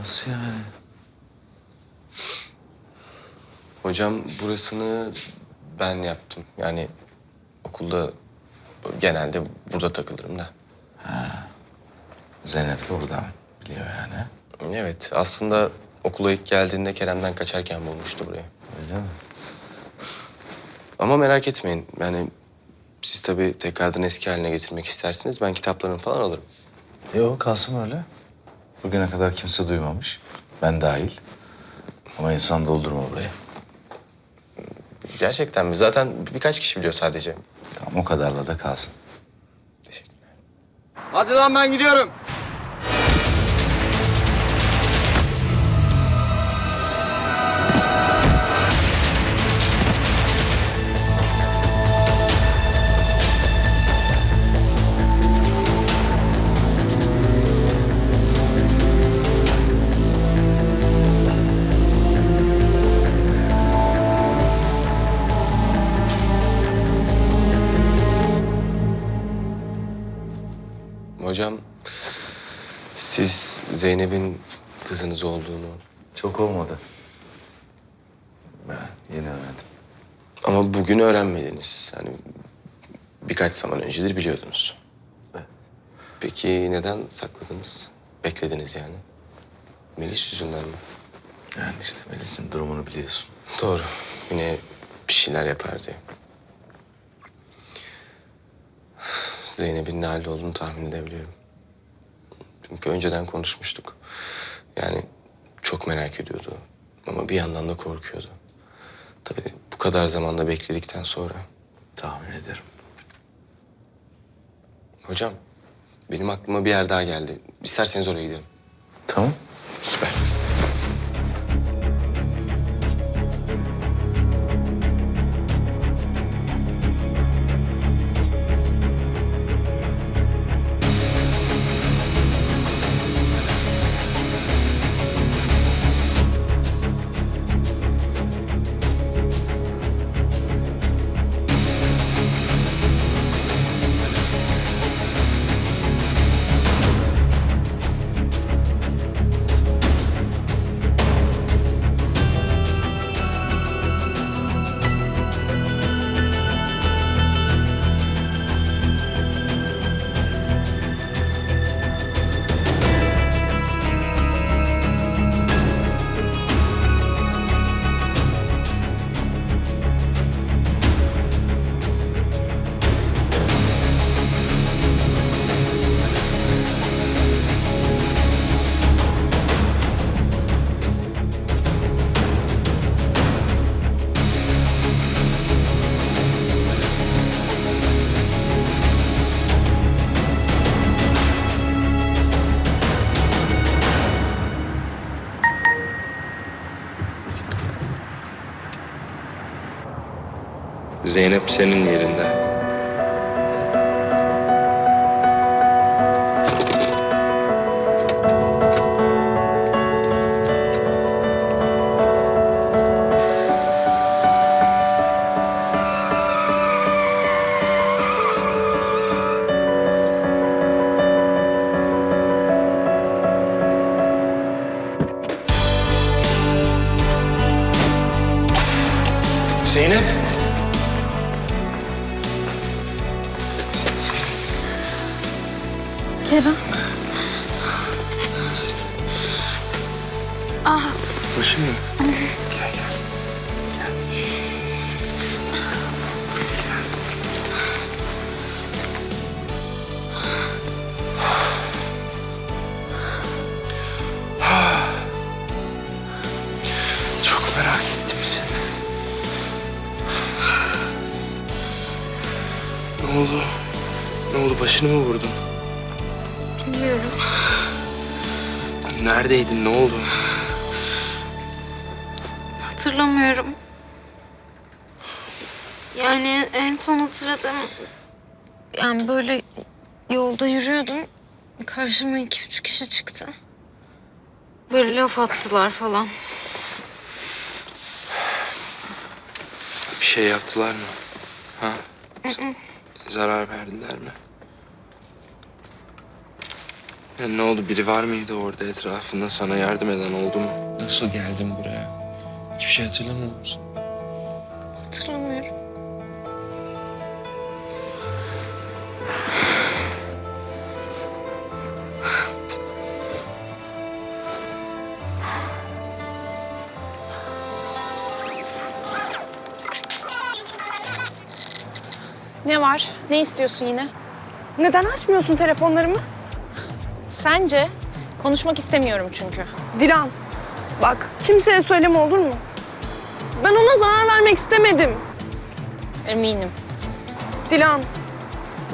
Nasıl yani? Hocam burasını ben yaptım. Yani okulda genelde burada takılırım da. Zeynep de oradan biliyor yani. Evet aslında okula ilk geldiğinde Kerem'den kaçarken bulmuştu burayı. Öyle mi? Ama merak etmeyin yani siz tabii tekrardan eski haline getirmek istersiniz. Ben kitaplarını falan alırım. Yok kalsın öyle. Bugüne kadar kimse duymamış. Ben dahil. Ama insan doldurma burayı. Gerçekten mi? Zaten birkaç kişi biliyor sadece. Tamam o kadarla da kalsın. Teşekkürler. Hadi lan ben gidiyorum. Hocam siz Zeynep'in kızınız olduğunu Çok olmadı. Ben yeni öğrendim. ama bugün öğrenmediniz. Yani birkaç zaman öncedir biliyordunuz. Evet. Peki neden sakladınız? Beklediniz yani. Melis yüzünden mi? Yani işte Melis'in durumunu biliyorsun. Doğru. Yine bir şeyler yapar diye. Zeynep'in ne halde olduğunu tahmin edebiliyorum. Çünkü önceden konuşmuştuk. Yani çok merak ediyordu. Ama bir yandan da korkuyordu. Tabii bu kadar zamanda bekledikten sonra. Tahmin ederim. Hocam benim aklıma bir yer daha geldi. İsterseniz oraya gidelim. Tamam. Süper. Zeynep senin yerinde. Zeynep. Başım mı? Çok merak ettim seni. Ne oldu? Ne oldu? Başını mı vurdun? Bilmiyorum. Neredeydin? Ne oldu? Hatırlamıyorum. Yani en son hatırladığım... Yani böyle yolda yürüyordum. Karşıma iki üç kişi çıktı. Böyle laf attılar falan. Bir şey yaptılar mı? Ha? Zarar verdiler mi? Ya ne oldu? Biri var mıydı orada etrafında sana yardım eden oldu mu? Nasıl geldin buraya? Şey hatırlamıyor musun? Hatırlamıyorum. Ne var? Ne istiyorsun yine? Neden açmıyorsun telefonlarımı? Sence? Konuşmak istemiyorum çünkü. Dilan, bak kimseye söyleme olur mu? Zarar vermek istemedim. Eminim. Dilan,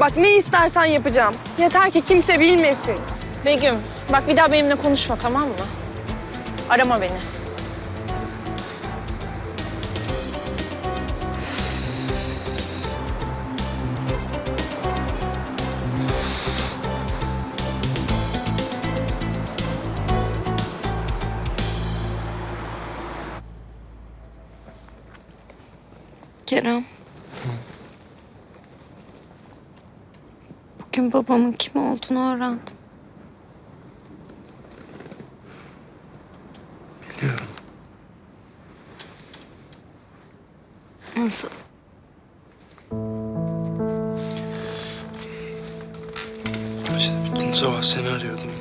bak ne istersen yapacağım. Yeter ki kimse bilmesin. Begüm, bak bir daha benimle konuşma tamam mı? Arama beni. Kerem. Bugün babamın kim olduğunu öğrendim. Biliyorum. Nasıl? İşte bütün sabah seni arıyordum.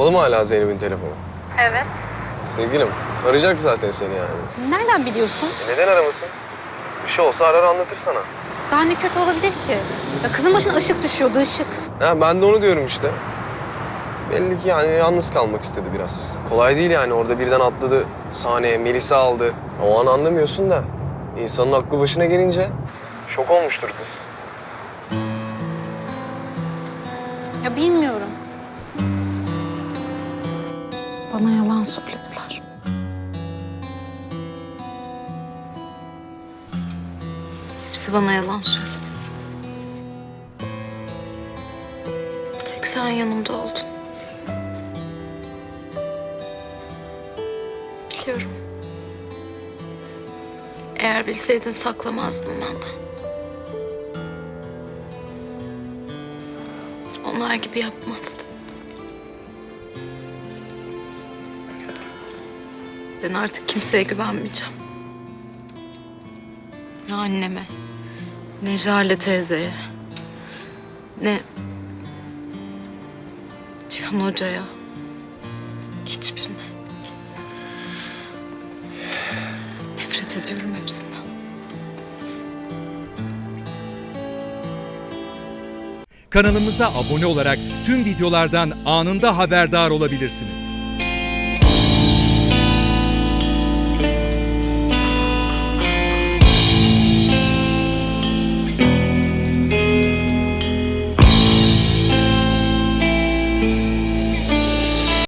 Kapalı mı hala Zeynep'in telefonu? Evet. Sevgilim, arayacak zaten seni yani. Nereden biliyorsun? neden aramasın? Bir şey olsa arar anlatır sana. Daha ne kötü olabilir ki? Ya kızın başına ışık düşüyordu, ışık. Ha, ben de onu diyorum işte. Belli ki yani yalnız kalmak istedi biraz. Kolay değil yani orada birden atladı sahneye, Melisa aldı. O an anlamıyorsun da insanın aklı başına gelince şok olmuştur kız. Ya bilmiyorum. Bana yalan söylediler. Hepsi bana yalan söyledi. Tek sen yanımda oldun. Biliyorum. Eğer bilseydin saklamazdım benden. Onlar gibi yapmazdın. Ben artık kimseye güvenmeyeceğim. Ne anneme, ne Jale teyzeye, ne Cihan Hoca'ya. Hiçbirine. Nefret ediyorum hepsinden. Kanalımıza abone olarak tüm videolardan anında haberdar olabilirsiniz.